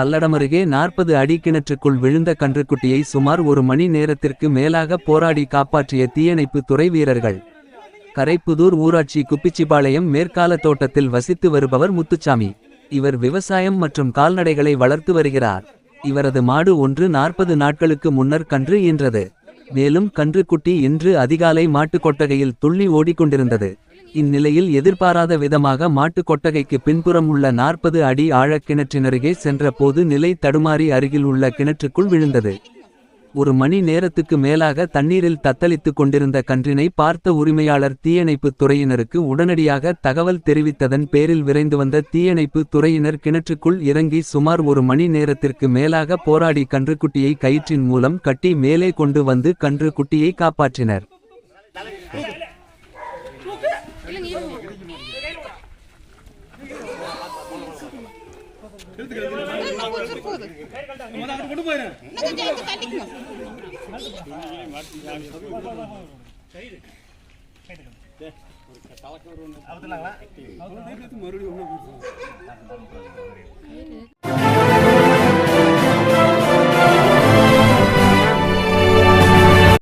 பல்லடம் அருகே நாற்பது அடி கிணற்றுக்குள் விழுந்த கன்றுக்குட்டியை சுமார் ஒரு மணி நேரத்திற்கு மேலாக போராடி காப்பாற்றிய தீயணைப்பு துறை வீரர்கள். கரைப்புதூர் ஊராட்சி குப்பிச்சிபாளையம் மேற்கால தோட்டத்தில் வசித்து வருபவர் முத்துச்சாமி. இவர் விவசாயம் மற்றும் கால்நடைகளை வளர்த்து வருகிறார். இவரது மாடு ஒன்று நாற்பது நாட்களுக்கு முன்னர் கன்று ஈன்றது. மேலும் கன்றுக்குட்டி இன்று அதிகாலை மாட்டுக் கொட்டகையில் துள்ளி ஓடிக்கொண்டிருந்தது. இந்நிலையில் எதிர்பாராத விதமாக மாட்டுக் கொட்டகைக்கு பின்புறம் உள்ள நாற்பது அடி ஆழ கிணற்றினருகே சென்ற போது நிலை தடுமாறி அருகில் உள்ள கிணற்றுக்குள் விழுந்தது. ஒரு மணி நேரத்துக்கு மேலாக தண்ணீரில் தத்தளித்துக் கொண்டிருந்த கன்றினை பார்த்த உரிமையாளர் தீயணைப்பு துறையினருக்கு உடனடியாக தகவல் தெரிவித்ததன் பேரில் விரைந்து வந்த தீயணைப்பு துறையினர் கிணற்றுக்குள் இறங்கி சுமார் ஒரு மணி நேரத்திற்கு மேலாக போராடி கன்றுக்குட்டியை கயிற்றின் மூலம் கட்டி மேலே கொண்டு வந்து கன்று குட்டியை காப்பாற்றினர். கொஞ்சம் எடுத்து தள்ளிக்கணும்